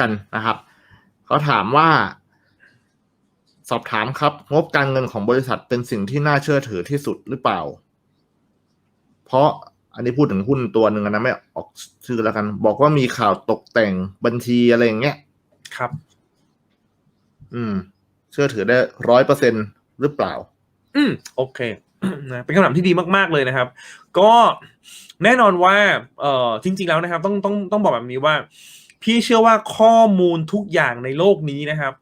กันนะครับเขาถามว่า สอบถามครับ งบการเงินของบริษัทเป็นสิ่งที่น่าเชื่อถือที่สุดหรือเปล่า เพราะอันนี้พูดถึงหุ้นตัวหนึ่งนะไม่ออกชื่อแล้วกัน บอกว่ามีข่าวตกแต่งบัญชีอะไรอย่างเงี้ยครับ อืม เชื่อถือได้ร้อยเปอร์เซ็นหรือเปล่า อืม โอเคนะเป็นคำถามที่ดีมากๆเลยนะครับ ก็แน่นอนว่า เอ่อจริง ๆแล้วนะครับ ต้องต้องต้องบอกแบบนี้ว่า พี่เชื่อว่าข้อมูลทุกอย่างในโลกนี้นะครับ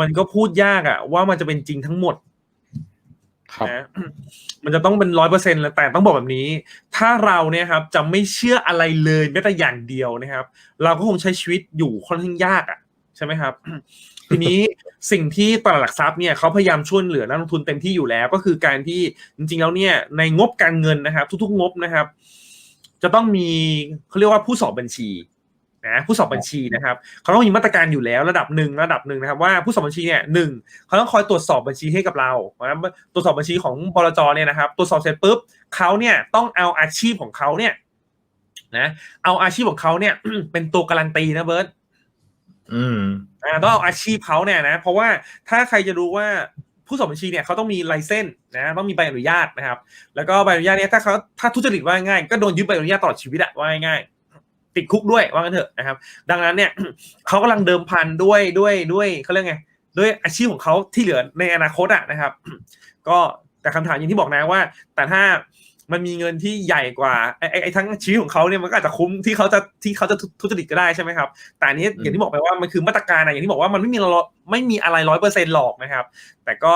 มันก็พูดยากอะว่ามันจะเป็นจริงทั้งหมดครับนะมันจะต้องเป็นร้อยเปอร์เซ็นต์แล้วแต่ต้องบอกแบบนี้ ถ้าเราเนี่ยครับจะไม่เชื่ออะไรเลยแม้แต่อย่างเดียวนะครับ เราก็คงใช้ชีวิตอยู่ค่อนข้างยากอะใช่ไหมครับ ทีนี้สิ่งที่ตลาดหลักทรัพย์เนี่ยเขาพยายามช่วยเหลือนักลงทุนเต็มที่อยู่แล้ว ก็คือการที่จริงๆแล้วเนี่ยในงบการเงินนะครับ ทุกๆงบนะครับ จะต้องมีเขาเรียกว่าผู้สอบบัญชี นะผู้สอบบัญชีนะครับเขาต้องมีมาตรการอยู่แล้วระดับหนึ่งระดับหนึ่งนะครับว่าผู้สอบบัญชีเนี่ยหนึ่งเขาต้องคอยตรวจสอบบัญชีให้กับเราเพราะฉะนั้นตรวจสอบบัญชีของบลจเนี่ยนะครับตรวจสอบเสร็จปุ๊บเขาเนี่ยต้องเอาอาชีพของเขาเนี่ยนะเอาอาชีพของเขาเนี่ยเป็นตัวการันตีนะเบิร์ตอืมอ่าต้องเอาอาชีพเขาเนี่ยนะเพราะว่าถ้าใครจะรู้ว่าผู้สอบบัญชีเนี่ยเขาต้องมีไลเซนส์นะต้องมีใบอนุญาตนะครับ แล้วก็ใบอนุญาตเนี่ยถ้าเขาถ้าทุจริตว่าง่ายก็โดนยึดใบอนุญาตตลอดชีวิตอะว่าง่าย ติดคุกด้วยว่างั้นเถอะนะครับ ดังนั้นเนี่ยเขากำลังเดิมพันด้วยด้วยด้วยเขาเรียกไงด้วยอาชีพของเขาที่เหลือในอนาคตอะนะครับ ก็แต่คำถามอย่างที่บอกนะว่า แต่ถ้ามันมีเงินที่ใหญ่กว่าไอ้ไอ้ไอ้ทั้งชีวิตของเขาเนี่ยมันก็อาจจะคุ้มที่เขาจะที่เขาจะทุจริตก็ได้ใช่ไหมครับ แต่อันนี้อย่างที่บอกไปว่ามันคือมาตรการอะอย่างที่บอกว่ามันไม่มีเราไม่มีอะไรร้อยเปอร์เซ็นต์หรอกนะครับ แต่ก็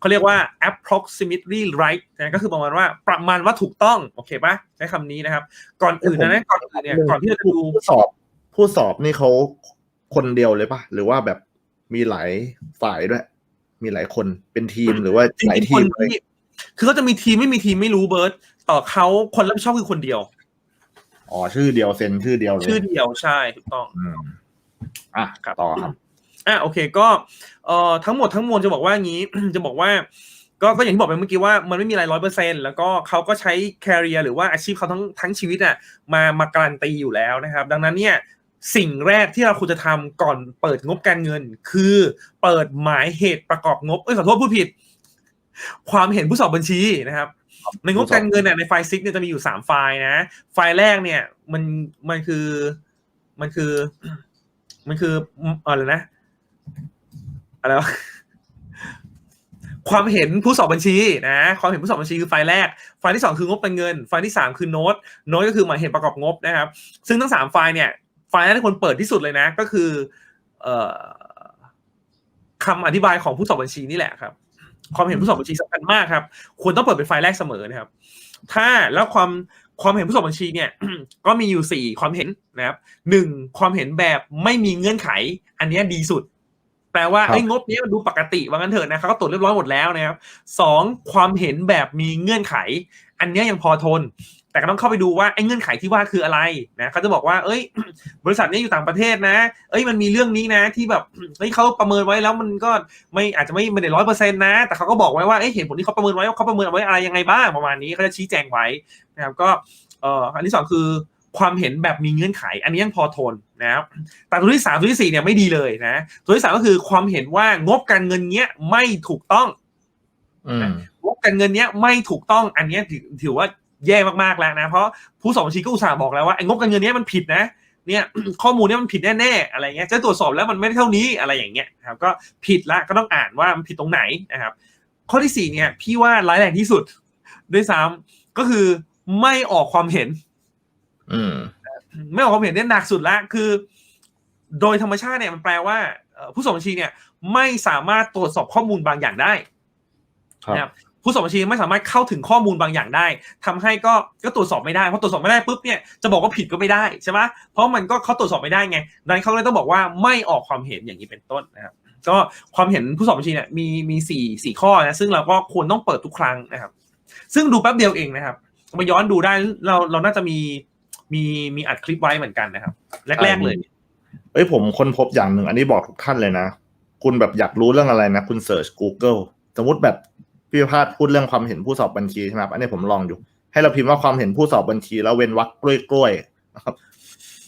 เขาเรียกว่า approximately right นะก็คือประมาณว่าประมาณว่าถูกต้อง โอเคปะใช้คำนี้นะครับ ก่อนอื่นนะนะก่อนอื่นเนี่ยก่อนที่เราจะดูผู้สอบ ผู้สอบนี่เขาคนเดียวเลยปะหรือว่าแบบมีหลายฝ่ายด้วย มีหลายคนเป็นทีมหรือว่าจริงหลายๆทีคนมเลยที่คือเขาจะมีทีมไม่มีทีมไม่รู้เบิร์ตต่อเขาคนรับผิดชอบคือคนเดียวอ๋อชื่อเดียวเซ็นชื่อเดียวเลยชื่อเดียวใช่ถูกต้องอืมอะครับต่อครับ อะโอเคก็เอ่อทั้งหมดทั้งมวลจะบอกว่างี้ จะบอกว่าก็ก็อย่างที่บอกไปเมื่อกี้ว่ามันไม่มีอะไรร้อยเปอร์เซ็นแล้วก็เขาก็ใช้ career หรือว่าอาชีพเขาทั้งทั้งชีวิตอะมามาการันตีอยู่แล้วนะครับ ดังนั้นเนี่ยสิ่งแรกที่เราควรจะทำก่อนเปิดงบการเงิน คือเปิดหมายเหตุประกอบงบเอ้ยขอโทษพูดผิด ความเห็นผู้สอบบัญชีนะครับในงบการเงินเนี่ยในไฟล์ซิกเนี่ยจะมีอยู่สามไฟล์นะ ไฟล์แรกเนี่ยมันมันคือมันคือ มันคืออะไรนะ อะไรวะความเห็นผู้สอบบัญชีนะ ความเห็นผู้สอบบัญชีคือไฟล์แรก ไฟล์ที่สองคืองบเป็นเงิน ไฟล์ที่สามคือโน้ต โน้ตก็คือหมายเหตุประกอบงบนะครับ ซึ่งทั้งสามไฟล์เนี่ย ไฟล์แรกที่คนเปิดที่สุดเลยนะ ก็คือเอ่อคำอธิบายของผู้สอบบัญชีนี่แหละครับ ความเห็นผู้สอบบัญชีสำคัญมากครับ ควรต้องเปิดเป็นไฟล์แรกเสมอนะครับ ถ้าแล้วความความเห็นผู้สอบบัญชีเนี่ย ก็มีอยู่สี่ความเห็นนะครับหนึ่งความเห็นแบบไม่มีเงื่อนไข อันนี้ดีสุด แปลว่าครับไอ้งบเนี้ยมันดูปกติว่างั้นเถอะนะเขาก็ตรวจเรียบร้อยหมดแล้วนะครับสองความเห็นแบบมีเงื่อนไข อันเนี้ยยังพอทน แต่ก็ต้องเข้าไปดูว่าไอ้เงื่อนไขที่ว่าคืออะไรนะเขาจะบอกว่า เอ้ย บริษัทเนี้ยอยู่ต่างประเทศนะ เอ้ยมันมีเรื่องนี้นะที่แบบเฮ้ยเขาประเมินไว้แล้วมันก็ไม่อาจจะไม่ไม่ได้ร้อยเปอร์เซ็นต์นะ แต่เขาก็บอกไว้ว่าเอ้ยเหตุผลที่เขาประเมินไว้ว่าเขาประเมินเอาไว้อะไรยังไงบ้างประมาณนี้เขาจะชี้แจงไว้นะครับก็เอ่ออันที่สองคือ ความเห็นแบบมีเงื่อนไข อันนี้ยังพอทนนะครับแต่ตัวที่สามตัวที่สี่เนี่ยไม่ดีเลยนะตัวที่สามก็คือความเห็นว่างบการเงินเนี้ยไม่ถูกต้องอืมงบการเงินเนี้ยไม่ถูกต้องอันเนี้ยถือถือว่าแย่มากๆแล้วนะ เพราะผู้สอบบัญชีก็อุตส่าห์บอกแล้วว่าไอ้งบการเงินเนี้ยมันผิดนะเนี่ยข้อมูลเนี้ยมันผิดแน่ๆอะไรเงี้ยจะตรวจสอบแล้วมันไม่ได้เท่านี้อะไรอย่างเงี้ยครับก็ผิดละก็ต้องอ่านว่ามันผิดตรงไหนนะครับ ข้อที่สี่เนี่ยพี่ว่าร้ายแรงที่สุดด้วยซ้ำก็คือไม่ออกความเห็นอืม ไม่ออกความเห็นเนี่ยหนักสุดละคือ โดยธรรมชาติเนี่ยมันแปลว่าเอ่อผู้สอบบัญชีเนี่ยไม่สามารถตรวจสอบข้อมูลบางอย่างได้ครับนะครับผู้สอบบัญชีไม่สามารถเข้าถึงข้อมูลบางอย่างได้ทำให้ก็ก็ตรวจสอบไม่ได้เพราะตรวจสอบไม่ได้ปุ๊บเนี่ยจะบอกว่าผิดก็ไม่ได้ใช่ไหมเพราะมันก็เขาตรวจสอบไม่ได้ไงดังนั้นเขาเลยต้องบอกว่าไม่ออกความเห็นอย่างนี้เป็นต้นนะครับก็ความเห็นผู้สอบบัญชีเนี่ยมีมีสี่สี่ข้อนะซึ่งเราก็ควรต้องเปิดทุกครั้งนะครับ ซึ่งดูแป๊บเดียวเองนะครับมาย้อนดูได้เราเราน่าจะมี มีมีอัดคลิปไว้เหมือนกันนะครับ แรกๆเลยเอ้ยผมค้นพบอย่างหนึ่งอันนี้บอกทุกท่านเลยนะ คุณแบบอยากรู้เรื่องอะไรนะ คุณเสิร์ช Google สมมติแบบพี่พาดพูดเรื่องความเห็นผู้สอบบัญชีใช่ไหมครับอันนี้ผมลองอยู่ ให้เราพิมพ์ว่าความเห็นผู้สอบบัญชี แล้วเว้นวรรคกล้วยกล้วยนะครับ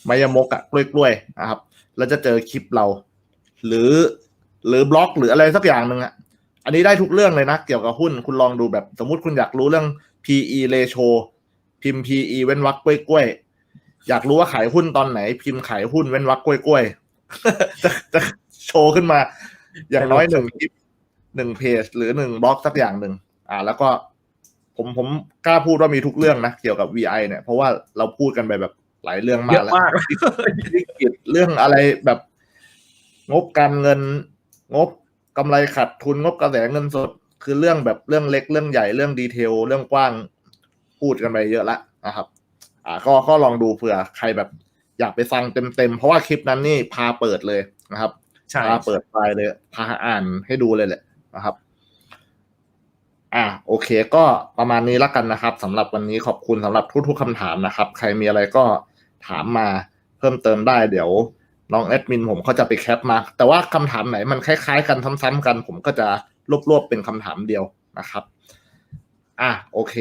มายมกอะกล้วยกล้วยนะครับแล้วจะเจอคลิปเรา หรือ หรือบล็อกหรืออะไรสักอย่างหนึ่งอะอันนี้ได้ทุกเรื่องเลยนะ เกี่ยวกับหุ้นคุณลองดูแบบ สมมติคุณอยากรู้เรื่อง PE ratio พิมพ์ PE เว้นวรรคกล้วยกล้วย อยากรู้ว่าขายหุ้นตอนไหน พิมพ์ขายหุ้นเว้นวรรคกล้วยกล้วยๆจะจะโชว์ขึ้นมา อย่างน้อยหนึ่งคลิปหนึ่งเพจหรือหนึ่งบล็อกสักอย่างหนึ่งอ่า แล้วก็ ผมผมกล้าพูดว่ามีทุกเรื่องนะเกี่ยวกับ VI เนี่ย เพราะว่าเราพูดกันไปแบบหลายเรื่องเยมากอะแล้วมากวิกฤตเรื่องอะไรแบบ งบการเงิน งบกำไรขาดทุนงบกระแสเงินสด คือเรื่องแบบเรื่องเล็กเรื่องใหญ่เรื่องดีเทล เรื่องกว้างพูดกันไปเยอะละนะครับ อ่าก็ก็ลองดูเผื่อใครแบบอยากไปฟังเต็มๆ เพราะว่าคลิปนั้นนี่พาเปิดเลยนะครับใช่พาเปิดไฟล์เลย พาอ่านให้ดูเลยแหละนะครับ อ่าโอเค ก็ประมาณนี้แล้วกันนะครับสำหรับวันนี้ขอบคุณสำหรับทุกๆคำถามนะครับ ใครมีอะไรก็ถามมาเพิ่มเติมได้เดี๋ยวน้องแอดมินผมเขาจะไปแคปมา แต่ว่าคำถามไหนมันคล้ายๆ กันซ้ำๆกัน ผมก็จะรวบๆเป็นคำถามเดียวนะครับ อะโอเค